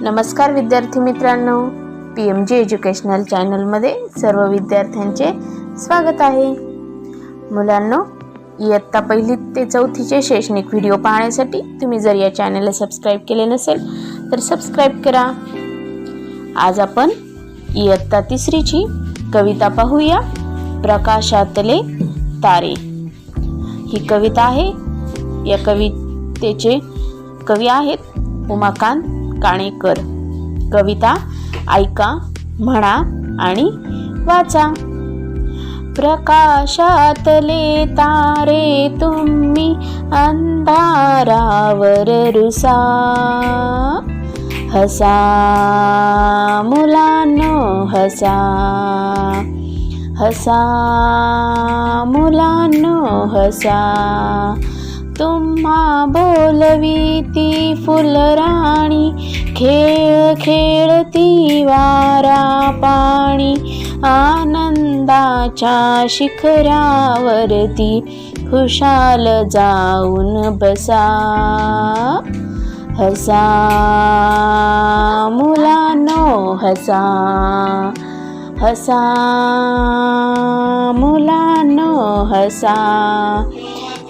नमस्कार विद्यार्थी मित्रांनो. पी एम जी एज्युकेशनल चॅनलमध्ये सर्व विद्यार्थ्यांचे स्वागत आहे. मुलांनो इयत्ता पहिली ते चौथीचे शैक्षणिक व्हिडिओ पाहण्यासाठी तुम्ही जर या चॅनलला सबस्क्राईब केले नसेल तर सबस्क्राईब करा. आज आपण इयत्ता तिसरीची कविता पाहूया. प्रकाशातले तारे. ही कविता आहे. या कवितेचे कवी आहेत उमाकांत काणेकर. कविता ऐका म्हणा आणि वाचा. प्रकाशातले तारे तुम्ही अंधारावर रुसा. हसा मुलांनो हसा. हसा मुलांनो हसा. तुम्हा बोलवी ती फुलराणी. खेळ खेळती वारा पाणी. आनंदाच्या शिखरावरती खुशाल जाऊन बसा. हसा. मुलांनो हसा. हसा. मुलांनो हसा.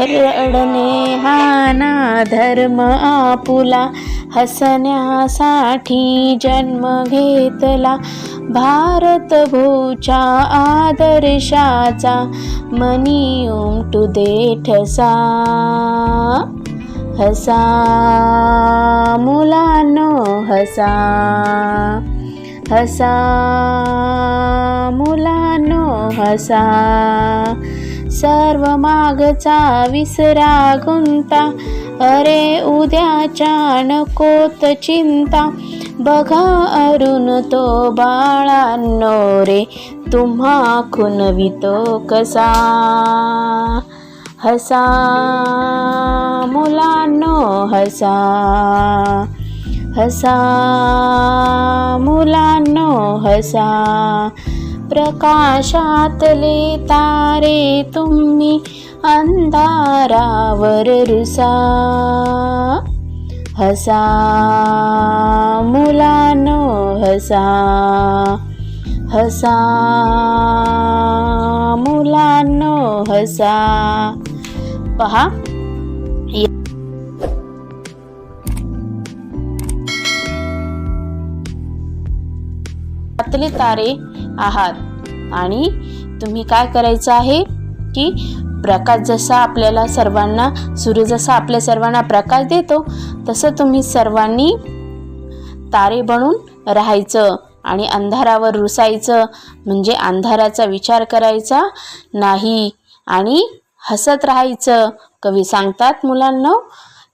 रडणे हा ना धर्म आपुला. हसण्यासाठी जन्म घेतला. भारत भूच्या आदर्शाचा मनी उमटू दे ठसा. हसा. मुलांनो हसा. हसा. मुलांनो हसा. सर्व मागचा विसरा गुंता अरे उद्याच्या नकोत चिंता. बघा अरुण तो बाळांनो रे. तुम्हा खुनवितो कसा? हसा. मुलांनो हसा. हसा. मुलांनो हसा. प्रकाशातले तारे तुम्ही अंधारावर रुसा. हसा मुलांनो हसा. हसा मुलांनो हसा. पहा. तारे आहात. आणि तुम्ही काय करायचं आहे की प्रकाश जसा आपल्याला सर्वांना सूर्य जसा आपल्या सर्वांना प्रकाश देतो तसं तुम्ही सर्वांनी तारे बनून राहायचं आणि अंधारावर रुसायचं. म्हणजे अंधाराचा विचार करायचा नाही आणि हसत राहायचं. कवी सांगतात मुलांना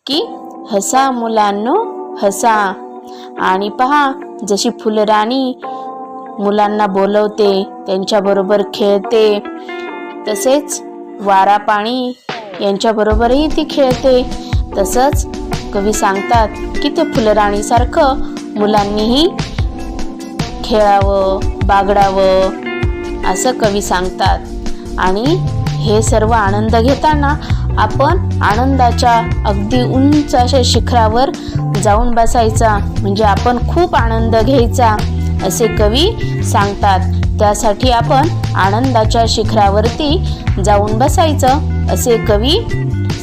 की हसा मुलांनो हसा. आणि पहा जशी फुलराणी मुलांना बोलवते त्यांच्याबरोबर खेळते. तसेच वारा पाणी यांच्याबरोबरही ती खेळते. तसंच कवी सांगतात की ते फुलराणीसारखं मुलांनीही खेळावं बागडावं असं कवी सांगतात. आणि हे सर्व आनंद घेताना आपण आनंदाच्या अगदी उंच अशा शिखरावर जाऊन बसायचा. म्हणजे आपण खूप आनंद घ्यायचा. असे कवी सांगतात. त्यासाठी आपण आनंदाच्या शिखरावरती जाऊन बसायचं असे कवी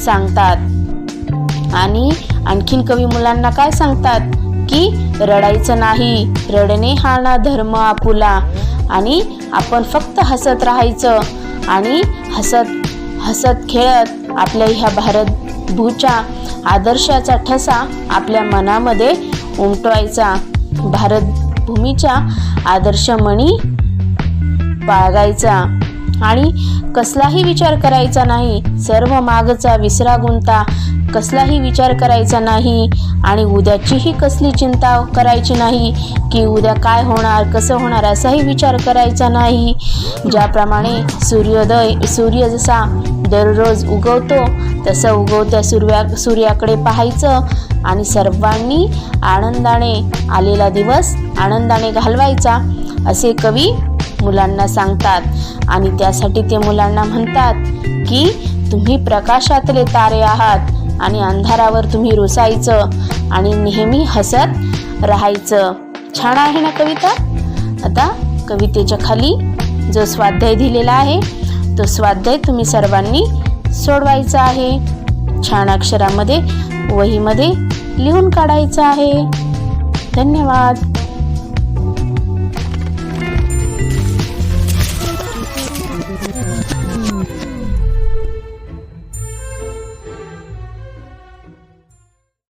सांगतात. आणि आणखीन कवी मुलांना काय सांगतात? की रडायचं नाही रडणे हा ना धर्म आपुला. आणि आपण फक्त हसत राहायचं आणि हसत हसत खेळत आपल्या ह्या भारत भूच्या आदर्शाचा ठसा आपल्या मनामध्ये उमटवायचा. भारत भूमीच्या आदर्शमणी बाळगायचा. आणि कसलाही विचार करायचा नाही सर्व मागचा विसरा गुंता कसलाही विचार करायचा नाही आणि उद्याचीही कसली चिंता करायची नाही की उद्या काय होणार कसं होणार असाही विचार करायचा नाही. ज्याप्रमाणे सूर्योदय सूर्य जसा दररोज उगवतो तसं उगवत्या सूर्या सूर्याकडे पाहायचं आणि सर्वांनी आनंदाने आलेला दिवस आनंदाने घालवायचा असे कवी मुलांना सांगतात. आणि त्यासाठी ते मुलांना म्हणतात की तुम्ही प्रकाशातले तारे आहात आणि अंधारावर तुम्ही रुसायचं आणि नेहमी हसत राहायचं. छान आहे ना कविता? आता कवितेच्या खाली जो स्वाध्याय दिलेला आहे तो स्वाध्याय तुम्ही सर्वांनी सोडवायचा आहे. छान अक्षरामध्ये वहीमध्ये लिहून काढायचं आहे. धन्यवाद.